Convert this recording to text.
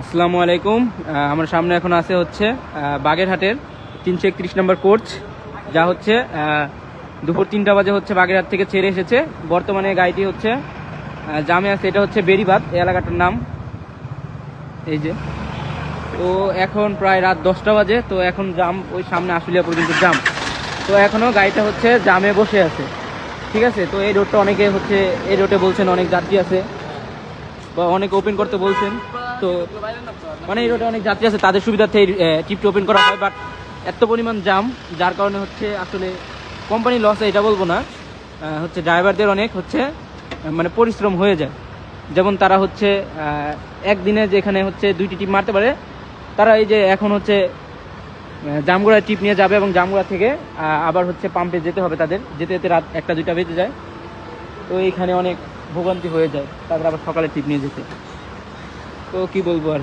আসসালামু আলাইকুম। আমার সামনে এখন আছে হচ্ছে বাগেরহাটের তিনশো একত্রিশ নম্বর কোচ, যা হচ্ছে দুপুর তিনটা বাজে হচ্ছে বাগেরহাট থেকে ছেড়ে এসেছে। বর্তমানে গাড়িটি হচ্ছে জামে আছে, এটা হচ্ছে বেরিবাদ এই এলাকাটার নাম। এই যে। তো এখন প্রায় রাত দশটা বাজে, তো এখন জাম, ওই সামনে আশুলিয়া পর্যন্ত জাম। তো এখনও গাড়িটা হচ্ছে জামে বসে আছে। ঠিক আছে? তো এই রোডটা অনেকে হচ্ছে, এই রোডে বলছেন, অনেক যাত্রী আছে, বা অনেক ওপেন করতে বলছেন। তো মানে এই রোডে অনেক যাত্রী আছে, তাদের সুবিধার্থে এই টিপটা ওপেন করা হয় বাট এত পরিমাণ জাম যার কারণে হচ্ছে আসলে কোম্পানি লস এটা বলব না হচ্ছে ড্রাইভারদের অনেক হচ্ছে মানে পরিশ্রম হয়ে যায়। যেমন তারা হচ্ছে একদিনে যেখানে হচ্ছে দুইটি টিপ মারতে পারে, তারা এই যে এখন হচ্ছে জামগুড়া টিপ নিয়ে যাবে এবং জামগুড়া থেকে আবার হচ্ছে পাম্পে যেতে হবে তাদের, যেতে যেতে রাত একটা দুইটা বেজে যায়। তো এইখানে অনেক ভোগান্তি হয়ে যায় তাদের আবার সকালে টিপ নিয়ে যেতে। তো কি বলব আর?